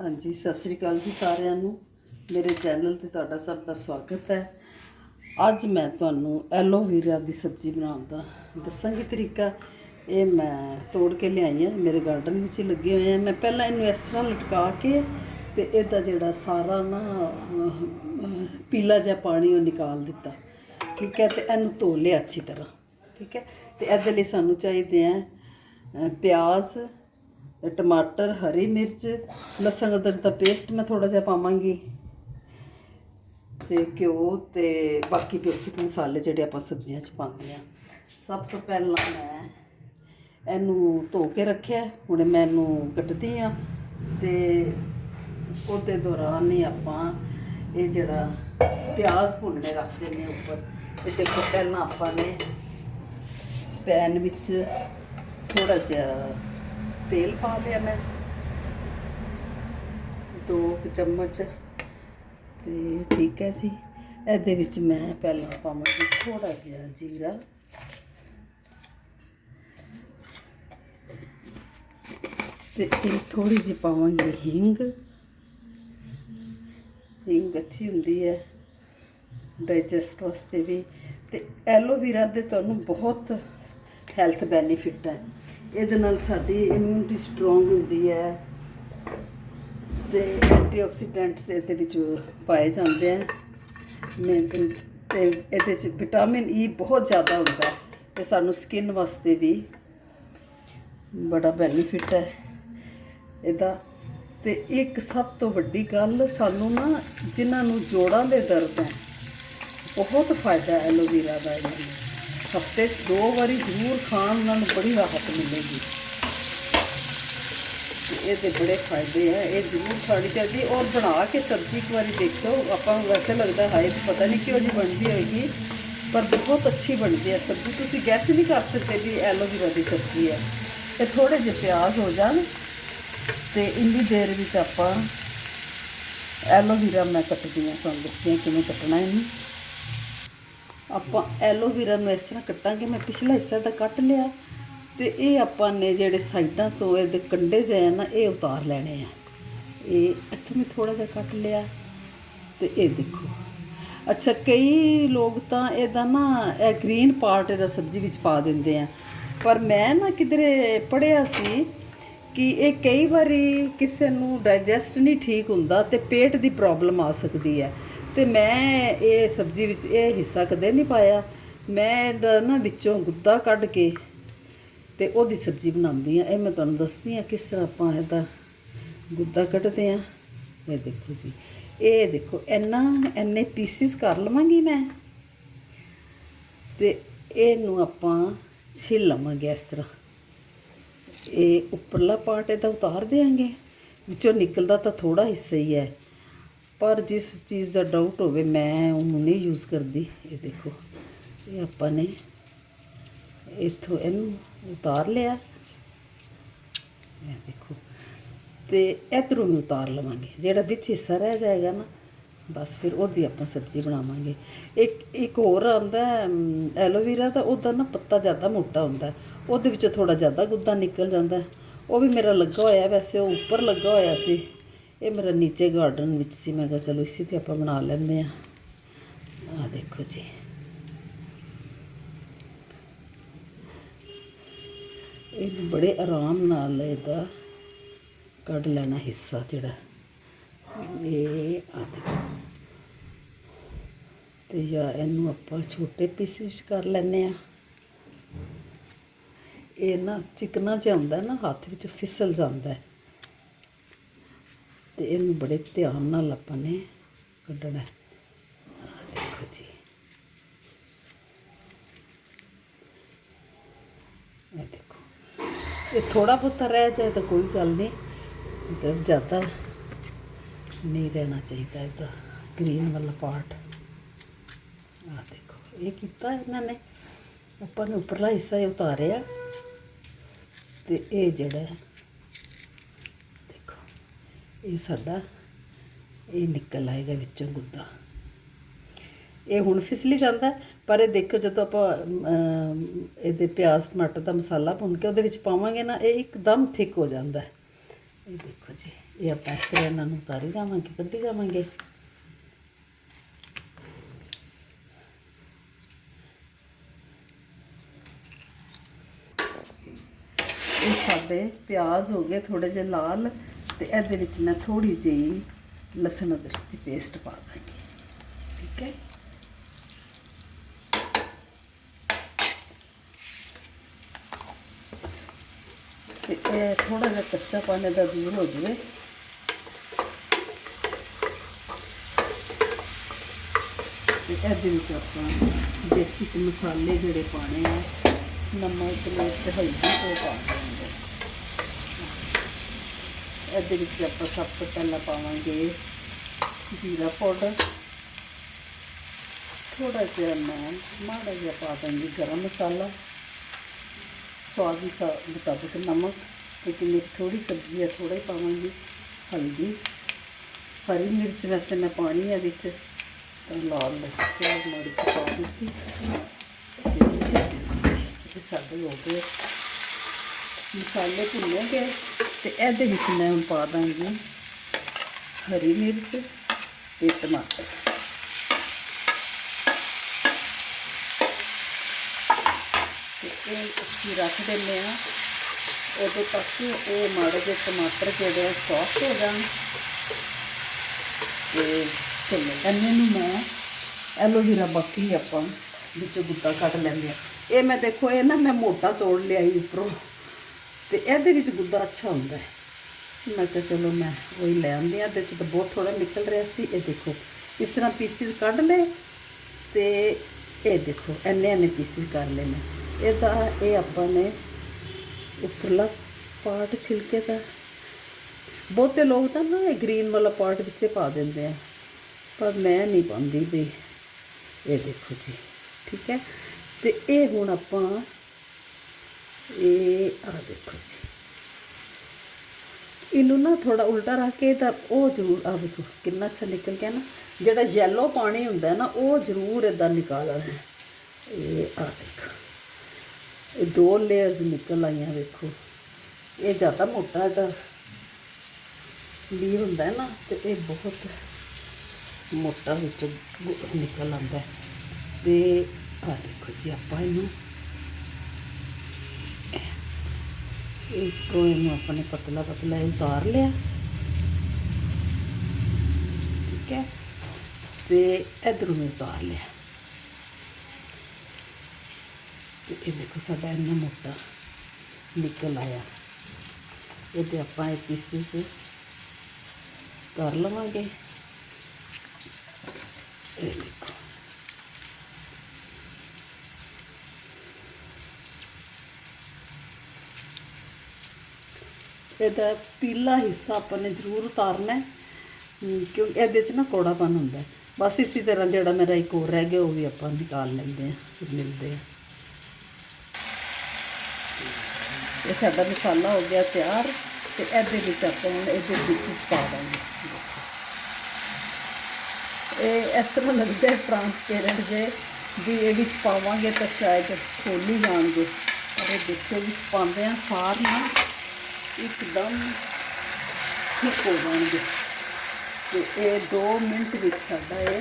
ਹਾਂਜੀ, ਸਤਿ ਸ੍ਰੀ ਅਕਾਲ ਜੀ ਸਾਰਿਆਂ ਨੂੰ। ਮੇਰੇ ਚੈਨਲ ਤੇ ਤੁਹਾਡਾ ਸਭ ਦਾ ਸਵਾਗਤ ਹੈ। ਅੱਜ ਮੈਂ ਤੁਹਾਨੂੰ ਐਲੋਵੇਰਾ ਦੀ ਸਬਜ਼ੀ ਬਣਾਉਣ ਦਾ ਦੱਸਾਂਗੀ ਤਰੀਕਾ। ਇਹ ਮੈਂ ਤੋੜ ਕੇ ਲਿਆਈ ਹਾਂ, ਮੇਰੇ ਗਾਰਡਨ ਵਿੱਚ ਹੀ ਲੱਗੇ ਹੋਏ ਆ ਮੈਂ ਪਹਿਲਾਂ ਇਹਨੂੰ ਇਸ ਤਰ੍ਹਾਂ ਲਟਕਾ ਕੇ ਤੇ ਇਹਦਾ ਜਿਹੜਾ ਸਾਰਾ ਨਾ ਪੀਲਾ ਜਿਹਾ ਪਾਣੀ ਉਹ ਨਿਕਾਲ ਦਿੱਤਾ। ਠੀਕ ਹੈ, ਤੇ ਇਹਨੂੰ ਧੋ ਲਿਆ ਅੱਛੀ ਤਰ੍ਹਾਂ। ਠੀਕ ਹੈ, ਤੇ ਇਹਦੇ ਲਈ ਸਾਨੂੰ ਚਾਹੀਦੇ ਆ ਪਿਆਜ਼ ਟਮਾਟਰ, ਹਰੀ ਮਿਰਚ, ਲਸਣ, ਅਦਰਕ ਦਾ ਪੇਸਟ ਮੈਂ ਥੋੜਾ ਜਿਹਾ ਪਾਵਾਂਗੀ। ਤੇ ਘਿਓ ਤੇ ਬਾਕੀ ਬੇਸਿਕ ਮਸਾਲੇ ਜਿਹੜੇ ਆਪਾਂ ਸਬਜ਼ੀਆਂ 'ਚ ਪਾਉਂਦੇ ਆ ਸਭ ਤੋਂ ਪਹਿਲਾਂ ਮੈਂ ਇਹਨੂੰ ਧੋ ਕੇ ਰੱਖਿਆ, ਹੁਣ ਮੈਂ ਇਹਨੂੰ ਕੱਟਦੀ ਆ ਤੇ ਉਹਦੇ ਦੌਰਾਨ ਹੀ ਆਪਾਂ ਇਹ ਜਿਹੜਾ ਪਿਆਜ਼ ਭੁੰਨਣੇ ਰੱਖ ਦਿੰਦੇ ਹਾਂ ਉੱਪਰ। ਤੇ ਦੇਖੋ ਪਹਿਲਾਂ ਆਪਾਂ ਨੇ ਪੈਨ ਵਿੱਚ ਥੋੜਾ ਜਿਹਾ ਤੇਲ ਪਾ ਲਿਆ ਮੈਂ। ਦੋ ਕੁ ਚਮਚ। ਤੇ ਠੀਕ ਹੈ ਜੀ। ਇਹਦੇ ਵਿੱਚ ਮੈਂ ਪਹਿਲਾਂ ਪਾਵਾਂਗੀ ਥੋੜਾ ਜਿਹਾ ਜੀਰਾ। ਤੇ ਇਹ ਥੋੜੀ ਜਿਹੀ ਪਾਵਾਂਗੀ ਹਿੰਗ। ਹਿੰਗ ਅੱਛੀ ਹੁੰਦੀ ਹੈ ਡਾਈਜੈਸਟ ਵਾਸਤੇ ਵੀ। ਤੇ ਐਲੋਵੇਰਾ ਦੇ ਤੁਹਾਨੂੰ ਬਹੁਤ ਹੈਲਥ ਬੈਨੀਫਿਟ ਹੈ। ਇਹਦੇ ਨਾਲ ਸਾਡੀ ਇਮਿਊਨਿਟੀ ਸਟਰੋਂਗ ਹੁੰਦੀ ਹੈ ਤੇ ਐਂਟੀਆਕਸੀਡੈਂਟਸ ਇਹਦੇ ਵਿੱਚ ਪਾਏ ਜਾਂਦੇ ਆ। ਮੈਂ ਤੇ ਇਹਦੇ ਚ ਵਿਟਾਮਿਨ ਈ e ਬਹੁਤ ਜ਼ਿਆਦਾ ਹੁੰਦਾ ਹੈ ਤੇ ਸਾਨੂੰ ਸਕਿਨ ਵਾਸਤੇ ਵੀ ਬੜਾ ਬੈਨੀਫਿਟ ਹੈ ਇਹਦਾ। ਤੇ ਇੱਕ ਸਭ ਤੋਂ ਵੱਡੀ ਗੱਲ ਸਾਨੂੰ ਨਾ ਜਿਨ੍ਹਾਂ ਨੂੰ ਜੋੜਾਂ ਦੇ ਦਰਦ ਹੈ, ਬਹੁਤ ਫਾਇਦਾ ਹੈ ਐਲੋਵੇਰਾ ਦਾ ਇਹਨਾਂ ਨੂੰ ਹਫ਼ਤੇ ਦੋ ਵਾਰੀ ਜ਼ਰੂਰ ਖਾਣ ਨਾਲ ਬੜੀ ਰਾਹਤ ਮਿਲੇਗੀ। ਇਹਦੇ ਬੜੇ ਫਾਇਦੇ ਆ, ਇਹ ਜ਼ਰੂਰ ਖਾਣੀ ਚਾਹੀਦੀ ਔਰ ਬਣਾ ਕੇ ਸਬਜ਼ੀ ਇੱਕ ਵਾਰੀ ਦੇਖੋ ਆਪਾਂ ਨੂੰ ਵੈਸੇ ਲੱਗਦਾ ਹਾਏ, ਪਤਾ ਨਹੀਂ ਕਿਉਂ ਜੀ ਬਣਦੀ ਹੋਏਗੀ, ਪਰ ਬਹੁਤ ਅੱਛੀ ਬਣਦੀ ਹੈ ਸਬਜ਼ੀ। ਤੁਸੀਂ ਗੈਸ ਨਹੀਂ ਕਰ ਸਕਦੇ ਵੀ ਐਲੋਵੀਰਾ ਦੀ ਸਬਜ਼ੀ ਹੈ। ਇਹ ਥੋੜੇ ਜਿਹੇ ਪਿਆਜ਼ ਹੋ ਜਾਣ ਤੇ ਇੰਨੀ ਦੇਰ ਵਿੱਚ ਆਪਾਂ ਐਲੋਵੀਰਾ ਮੈਂ ਕੱਟਦੀ ਹਾਂ, ਤੁਹਾਨੂੰ ਦੱਸਦੀ ਹਾਂ ਕਿਵੇਂ ਕੱਟਣਾ ਇਹਨੂੰ। ਆਪਾਂ ਐਲੋਵੇਰਾ ਨੂੰ ਇਸ ਤਰ੍ਹਾਂ ਕੱਟਾਂਗੇ, ਮੈਂ ਪਿਛਲਾ ਹਿੱਸਾ ਤਾਂ ਕੱਟ ਲਿਆ ਤੇ ਇਹ ਆਪਾਂ ਨੇ ਜਿਹੜੇ ਸਾਈਡਾਂ ਤੋਂ ਇਹਦੇ ਕੰਡੇ ਜਿਹੇ ਆ ਨਾ, ਇਹ ਉਤਾਰ ਲੈਣੇ ਆ। ਇਹ ਇੱਥੋਂ ਮੈਂ ਥੋੜਾ ਜਿਹਾ ਕੱਟ ਲਿਆ ਤੇ ਇਹ ਦੇਖੋ। ਅੱਛਾ, ਕਈ ਲੋਕ ਤਾਂ ਇਹਦਾ ਨਾ, ਇਹ ਗ੍ਰੀਨ ਪਾਰਟ ਇਹਦਾ ਸਬਜ਼ੀ ਵਿੱਚ ਪਾ ਦਿੰਦੇ ਆ। ਪਰ ਮੈਂ ਨਾ ਕਿਧਰੇ ਪੜਿਆ ਸੀ ਕਿ ਇਹ ਕਈ ਵਾਰੀ ਕਿਸੇ ਨੂੰ ਡਾਈਜੈਸਟ ਨਹੀਂ ਠੀਕ ਹੁੰਦਾ ਤੇ ਪੇਟ ਦੀ ਪ੍ਰੋਬਲਮ ਆ ਸਕਦੀ ਹੈ। ਤੇ ਮੈਂ ਇਹ ਸਬਜ਼ੀ ਵਿੱਚ ਇਹ ਹਿੱਸਾ ਕਦੇ ਨਹੀਂ ਪਾਇਆ। ਮੈਂ ਇਹਦਾ ਨਾ ਵਿੱਚੋਂ ਗੁੱਦਾ ਕੱਢ ਕੇ ਤੇ ਉਹਦੀ ਸਬਜ਼ੀ ਬਣਾਉਂਦੀ ਆ ਇਹ ਮੈਂ ਤੁਹਾਨੂੰ ਦੱਸਦੀ ਆ ਕਿਸ ਤਰ੍ਹਾਂ ਆਪਾਂ ਇਹਦਾ ਗੁੱਦਾ ਕੱਢਦੇ ਆ ਇਹ ਦੇਖੋ ਜੀ, ਇਹ ਦੇਖੋ, ਇੰਨਾ ਇੰਨੇ ਪੀਸਿਸ ਕਰ ਲਵਾਂਗੀ ਮੈਂ। ਤੇ ਇਹਨੂੰ ਆਪਾਂ ਛਿੱਲ ਲਵਾਂਗੇ ਇਸ ਤਰ੍ਹਾਂ। ਇਹ ਉੱਪਰਲਾ ਪਾਰਟ ਇਹਦਾ ਉਤਾਰ ਦੇਾਂਗੇ ਵਿੱਚੋਂ ਨਿਕਲਦਾ ਤਾਂ ਥੋੜਾ ਹਿੱਸਾ ਹੀ ਹੈ। ਪਰ ਜਿਸ ਚੀਜ਼ ਦਾ ਡਾਊਟ ਹੋਵੇ, ਮੈਂ ਉਹਨੂੰ ਨਹੀਂ ਯੂਜ਼ ਕਰਦੀ। ਇਹ ਦੇਖੋ, ਇਹ ਆਪਾਂ ਨੇ ਇੱਥੋਂ ਇਹਨੂੰ ਉਤਾਰ ਲਿਆ। ਇਹ ਦੇਖੋ, ਤੇ ਇਧਰੋਂ ਵੀ ਉਤਾਰ ਲਵਾਂਗੇ। ਜਿਹੜਾ ਵਿੱਚ ਹਿੱਸਾ ਰਹਿ ਜਾਏਗਾ ਨਾ, ਬਸ ਫਿਰ ਉਹਦੀ ਆਪਾਂ ਸਬਜ਼ੀ ਬਣਾਵਾਂਗੇ। ਇੱਕ ਇੱਕ ਹੋਰ ਆਂਦਾ ਐਲੋਵੇਰਾ ਦਾ, ਉਹਦਾ ਨਾ ਪੱਤਾ ਜ਼ਿਆਦਾ ਮੋਟਾ ਹੁੰਦਾ। ਉਹਦੇ ਵਿੱਚੋਂ ਥੋੜਾ ਜ਼ਿਆਦਾ ਗੁੱਦਾ ਨਿਕਲ ਜਾਂਦਾ। ਉਹ ਵੀ ਮੇਰਾ ਲੱਗਾ ਹੋਇਆ, ਵੈਸੇ ਉਹ ਉੱਪਰ ਲੱਗਾ ਹੋਇਆ ਸੀ। ਇਹ ਮੇਰਾ ਨੀਚੇ ਗਾਰਡਨ ਵਿੱਚ ਸੀ, ਮੈਂ ਕਿਹਾ ਚਲੋ ਇਸੇ ਤੇ ਆਪਾਂ ਬਣਾ ਲੈਂਦੇ ਆ ਆ ਦੇਖੋ ਜੀ। ਇਹ ਬੜੇ ਆਰਾਮ ਨਾਲ ਇਹਦਾ ਕੱਢ ਲੈਣਾ ਹਿੱਸਾ ਜਿਹੜਾ। ਇਹ ਆ ਦੇਖੋ। ਤੇ ਜਾਂ ਇਹਨੂੰ ਆਪਾਂ ਛੋਟੇ ਪੀਸਿਸ ਵਿੱਚ ਕਰ ਲੈਨੇ ਆ ਇਹ ਨਾ ਚਿਕਨਾ ਜਿਹਾ ਹੁੰਦਾ ਨਾ, ਹੱਥ ਵਿੱਚ ਫਿਸਲ ਜਾਂਦਾ। ਹੈ ਅਤੇ ਇਹਨੂੰ ਬੜੇ ਧਿਆਨ ਨਾਲ ਆਪਾਂ ਨੇ ਕੱਢਣਾ। ਦੇਖੋ ਜੀ। ਇਹ ਦੇਖੋ। ਇਹ ਥੋੜਾ ਬਹੁਤਾ ਰਹਿ ਜਾਏ ਤਾਂ ਕੋਈ ਗੱਲ ਨਹੀਂ। ਮਤਲਬ ਜ਼ਿਆਦਾ ਨਹੀਂ ਰਹਿਣਾ ਚਾਹੀਦਾ ਇਹਦਾ ਗ੍ਰੀਨ ਵਾਲਾ ਪਾਰਟ ਆ ਦੇਖੋ, ਇਹ ਕੀਤਾ ਇਹਨਾਂ ਨੇ। ਆਪਾਂ ਨੇ ਉੱਪਰਲਾ ਹਿੱਸਾ ਇਹ ਉਤਾਰਿਆ। ਤੇ ਇਹ ਜਿਹੜਾ ਇਹ ਸਾਡਾ, ਇਹ ਨਿਕਲ ਆਏਗਾ ਵਿੱਚੋਂ ਗੁੱਦਾ। ਇਹ ਹੁਣ ਫਿਸਲੀ ਜਾਂਦਾ, ਪਰ ਇਹ ਦੇਖੋ ਜਦੋਂ ਆਪਾਂ ਇਹਦੇ ਪਿਆਜ਼, ਟਮਾਟਰ ਦਾ ਮਸਾਲਾ ਭੁੰਨ ਕੇ ਉਹਦੇ ਵਿੱਚ ਪਾਵਾਂਗੇ ਨਾ, ਇਹ ਇੱਕਦਮ ਥਿਕ ਹੋ ਜਾਂਦਾ। ਹੈ ਇਹ ਦੇਖੋ ਜੀ, ਇਹ ਆਪਾਂ ਇਸ ਤਰ੍ਹਾਂ ਇਹਨਾਂ ਨੂੰ ਉਤਾਰੀ ਜਾਵਾਂਗੇ, ਕੱਢੀ ਜਾਵਾਂਗੇ। ਇਹ ਸਾਡੇ ਪਿਆਜ਼ ਹੋ ਗਏ ਥੋੜੇ ਜਿਹੇ ਲਾਲ। ਤੇ ਇਹਦੇ ਵਿੱਚ ਮੈਂ ਥੋੜੀ ਜਿਹੀ ਲਸਣ ਅਦਰਕ ਦੀ ਪੇਸਟ ਪਾ ਦਾਂਗੀ। ਠੀਕ ਹੈ? ਤੇ ਇਹ ਥੋੜਾ ਜਿਹਾ ਕੱਚਾ ਪਾਣੀ ਦਾ ਦੂਰ ਹੋ ਜਾਵੇ। ਤੇ ਇਹਦੇ ਵਿੱਚ ਆਪਾਂ ਬੇਸਿਕ ਮਸਾਲੇ ਜਿਹੜੇ ਪਾਣੇ ਆ, ਨਮਕ, ਮਿਰਚ, ਹਲਦੀ ਉਹ ਪਾ ਦਿੰਦੇ ਇਹਦੇ ਵਿੱਚ ਆਪਾਂ ਸਭ ਤੋਂ ਪਹਿਲਾਂ ਪਾਵਾਂਗੇ ਜੀਰਾ ਪਾਊਡਰ। ਥੋੜਾ ਜਿਹਾ ਮੈਂ ਮਾੜਾ ਜਿਹਾ ਪਾ ਦਾਂਗੀ ਗਰਮ ਮਸਾਲਾ। ਸਵਾਦ ਦੇ ਮੁਤਾਬਿਕ ਨਮਕ ਕਿਉਂਕਿ ਮੇਰੀ ਥੋੜੀ ਸਬਜ਼ੀ ਹੈ ਥੋੜਾ ਹੀ ਪਾਵਾਂਗੀ। ਹਲਦੀ, ਹਰੀ ਮਿਰਚ ਵੈਸੇ ਮੈਂ ਪਾਣੀ ਹੈ ਵਿੱਚ, ਤਾਂ ਲਾਲ ਚਾਰ ਮਿਰਚ ਪਾ ਦਿੱਤੀ। ਇਹ ਸਾਡੇ ਹੋ ਗਏ। ਮਸਾਲੇ ਭੁੰਨੇ ਗਏ। ਤੇ ਇਹਦੇ ਵਿੱਚ ਮੈਂ ਹੁਣ ਪਾ ਦਾਂਗੀ ਹਰੀ ਮਿਰਚ ਤੇ ਟਮਾਟਰ। ਤੇ ਇਹ ਅਸੀਂ ਰੱਖ ਦਿੰਦੇ ਆ ਉਦੋਂ ਤੱਕ ਇਹ ਮਾੜੇ ਜਿਹੇ ਟਮਾਟਰ ਜਿਹੜੇ ਸੌਫਟ ਹੋ ਜਾਣ। ਤੇ ਚਲੋ ਇੰਨੇ ਨੂੰ ਮੈਂ ਐਲੋਵੇਰਾ ਬਾਕੀ ਆਪਾਂ ਵਿੱਚੋਂ ਗੁੱਦਾ ਕੱਢ ਲੈਂਦੇ ਆ ਇਹ ਮੈਂ ਦੇਖੋ, ਇਹ ਨਾ ਮੈਂ ਮੋਟਾ ਤੋੜ ਲਿਆ ਹੀ ਉੱਪਰੋਂ। ਤੇ ਇਹਦੇ ਵਿੱਚ ਗੁੱਦਾ ਅੱਛਾ ਹੁੰਦਾ ਹੈ। ਮੈਂ ਕਿਹਾ ਚਲੋ ਮੈਂ ਉਹੀ ਲੈ ਆਉਂਦੀ ਆ ਤੇ ਚ ਤਾਂ ਬਹੁਤ ਥੋੜਾ ਨਿਕਲ ਰਿਹਾ ਸੀ। ਇਹ ਦੇਖੋ, ਇਸ ਤਰ੍ਹਾਂ ਪੀਸਿਸ ਕੱਢ ਲਏ ਤੇ ਇਹ ਦੇਖੋ, ਇੰਨੇ ਇੰਨੇ ਪੀਸਿਸ ਕਰ ਲਏ ਮੈਂ ਇਹਦਾ ਇਹ ਆਪਾਂ ਨੇ ਉੱਪਰਲਾ ਪਾਰਟ ਛਿਲਕੇ ਦਾ ਬਹੁਤੇ ਲੋਕ ਤਾਂ ਨਾ ਇਹ ਗ੍ਰੀਨ ਵਾਲਾ ਪਾਰਟ ਵਿੱਚ ਪਾ ਦਿੰਦੇ ਆ। ਪਰ ਮੈਂ ਨਹੀਂ ਪਾਉਂਦੀ ਵੀ ਇਹ ਦੇਖੋ ਜੀ, ਠੀਕ ਹੈ? ਤੇ ਇਹ ਹੁਣ ਆਪਾਂ ਇਹ ਆ ਦੇਖੋ ਜੀ। ਇਹਨੂੰ ਨਾ ਥੋੜਾ ਉਲਟਾ ਰੱਖ ਕੇ ਤਾਂ ਉਹ ਜ਼ਰੂਰ ਆ ਦੇਖੋ ਕਿੰਨਾ ਅੱਛਾ ਨਿਕਲ ਗਿਆ ਨਾ। ਜਿਹੜਾ ਯੈਲੋ ਪਾਣੀ ਹੁੰਦਾ ਨਾ, ਉਹ ਜ਼ਰੂਰ ਇਦਾਂ ਨਿਕਾਲਣਾ ਹੈ ਇਹ ਆ ਦੇਖੋ। ਇਹ ਦੋ ਲੇਅਰਸ ਨਿਕਲ ਆਈਆਂ ਵੇਖੋ। ਇਹ ਜ਼ਿਆਦਾ ਮੋਟਾ ਇਹਦਾ ਲੀਰ ਹੁੰਦਾ ਨਾ, ਤੇ ਇਹ ਬਹੁਤ ਮੋਟਾ ਵਿੱਚੋਂ ਨਿਕਲ ਆਉਂਦਾ। ਹੈ ਤੇ ਆ ਦੇਖੋ ਜੀ, ਆਪਾਂ ਇਹਨੂੰ ਇੱਕ ਇਹਨੂੰ ਆਪਾਂ ਨੇ ਪਤਲਾ ਪਤਲਾ ਇਹ ਉਤਾਰ ਲਿਆ। ਠੀਕ ਹੈ? ਤੇ ਇਧਰੋਂ ਵੀ ਉਤਾਰ ਲਿਆ। ਤੇ ਇਹ ਦੇਖੋ ਸਾਡਾ ਇੰਨਾ ਮੋਟਾ ਨਿਕਲ ਆਇਆ। ਇਹਦੇ ਆਪਾਂ ਇਹ ਪੀਸਿਸ ਕਰ ਲਵਾਂਗੇ। ਇਹ ਇਹਦਾ ਪੀਲਾ ਹਿੱਸਾ ਆਪਾਂ ਨੇ ਜ਼ਰੂਰ ਉਤਾਰਨਾ ਕਿਉਂਕਿ ਇਹਦੇ 'ਚ ਨਾ ਕੋੜਾਪਨ ਹੁੰਦਾ ਬਸ ਇਸੇ ਤਰ੍ਹਾਂ ਜਿਹੜਾ ਮੇਰਾ ਇੱਕ ਹੋਰ ਰਹਿ ਗਿਆ, ਉਹ ਵੀ ਆਪਾਂ ਨਿਕਾਲ ਲੈਂਦੇ ਹਾਂ ਮਿਲਦੇ ਆ ਇਹ ਸਾਡਾ ਮਸਾਲਾ ਹੋ ਗਿਆ ਤਿਆਰ, ਤੇ ਇਹਦੇ ਵਿੱਚ ਆਪਾਂ ਹੁਣ ਇਹਦੇ ਪੀਸਿਸ ਪਾ ਦਾਂਗੇ। ਇਹ ਇਸ ਤਰ੍ਹਾਂ ਲੱਗਦਾ ਹੈ ਟ੍ਰਾਂਸਪੇਰੈਂਟ ਜੇ, ਵੀ ਇਹ ਵਿੱਚ ਪਾਵਾਂਗੇ ਤਾਂ ਸ਼ਾਇਦ ਖੋਲ ਹੀ ਜਾਣਗੇ। ਪਰ ਇਹ ਦੇਖੋ ਵਿੱਚ ਪਾਉਂਦੇ ਆ ਸਾਰ ਨਾ ਇੱਕਦਮ ਠੀਕ ਹੋ ਜਾਣਗੇ। ਤੇ ਇਹ 2 ਮਿੰਟ ਵਿੱਚ ਸਾਡਾ ਇਹ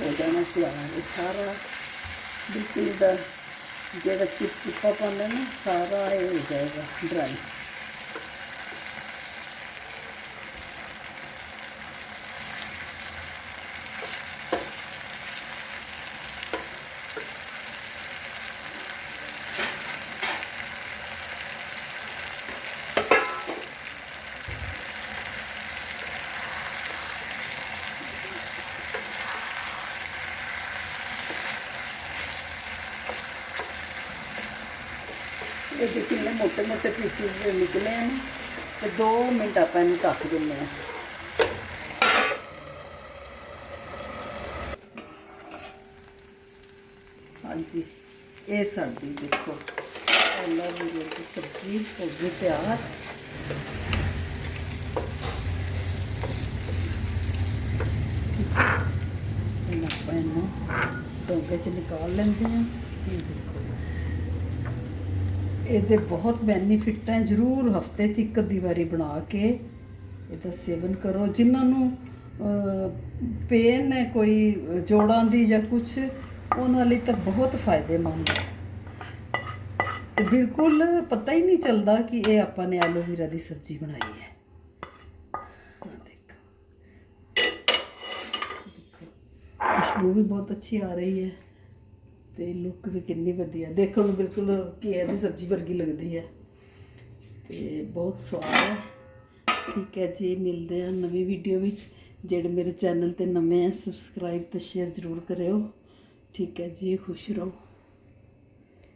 ਹੋ ਜਾਣਾ ਤਿਆਰ ਇਹ ਸਾਰਾ ਬਿਲਕੁਲ ਦਾ ਜਿਹੜਾ ਚਿਪ ਚਿਪਾ ਪਾਉਂਦਾ ਨਾ, ਸਾਰਾ ਇਹ ਹੋ ਜਾਏਗਾ ਡਰਾਈ ਇਹਦੇ ਕਿੰਨੇ ਮੋਟੇ ਮੋਟੇ ਪੀਸਿਸ ਨਿਕਲੇ ਹਨ ਤੇ 2 ਮਿੰਟ ਆਪਾਂ ਇਹਨੂੰ ਢੱਕ ਦਿੰਦੇ ਹਾਂ ਹਾਂਜੀ, ਇਹ ਸਾਡੀ ਦੇਖੋ ਇਹਨਾਂ ਦੀ ਜਿਹੜੀ ਸਬਜ਼ੀ ਹੋ ਗਈ ਤਿਆਰ। ਹੁਣ ਆਪਾਂ ਇਹਨੂੰ ਟੋਕੇ 'ਚ ਨਿਕਾਲ ਲੈਂਦੇ ਹਾਂ ਇਹ ਦੇਖੋ। ਇਹਦੇ ਬਹੁਤ ਬੈਨੀਫਿਟ ਹੈ, ਜਰੂਰ ਹਫ਼ਤੇ 'ਚ ਇੱਕ ਅੱਧੀ ਵਾਰੀ ਬਣਾ ਕੇ ਇਹਦਾ ਸੇਵਨ ਕਰੋ। ਜਿਨ੍ਹਾਂ ਨੂੰ ਪੇਨ ਹੈ, ਕੋਈ ਜੋੜਾਂ ਦੀ ਜਾਂ ਕੁਝ ਉਹਨਾਂ ਲਈ ਤਾਂ ਬਹੁਤ ਫਾਇਦੇਮੰਦ ਹੈ। ਤੇ ਬਿਲਕੁਲ ਪਤਾ ਹੀ ਨਹੀਂ ਚੱਲਦਾ ਕਿ ਇਹ ਆਪਾਂ ਨੇ ਐਲੋਵੇਰਾ ਦੀ ਸਬਜ਼ੀ ਬਣਾਈ ਹੈ। ਖੁਸ਼ਬੂ ਵੀ ਬਹੁਤ ਅੱਛੀ ਆ ਰਹੀ ਹੈ। ਤੇ ਲੁੱਕ ਵੀ ਕਿੰਨੀ ਵਧੀਆ। ਦੇਖਣ ਨੂੰ ਬਿਲਕੁਲ ਘੀਏ ਦੀ ਸਬਜ਼ੀ ਵਰਗੀ ਲੱਗਦੀ ਹੈ ਤੇ ਬਹੁਤ ਸਵਾਦ ਹੈ ਠੀਕ ਹੈ ਜੀ, ਮਿਲਦੇ ਹਾਂ ਨਵੀਂ ਵੀਡੀਓ ਵਿੱਚ। ਜਿਹੜੇ ਮੇਰੇ ਚੈਨਲ ਤੇ ਨਵੇਂ ਆ ਸਬਸਕ੍ਰਾਈਬ ਤੇ ਸ਼ੇਅਰ ਜ਼ਰੂਰ ਕਰਿਓ। ਠੀਕ ਹੈ ਜੀ, ਖੁਸ਼ ਰਹੋ।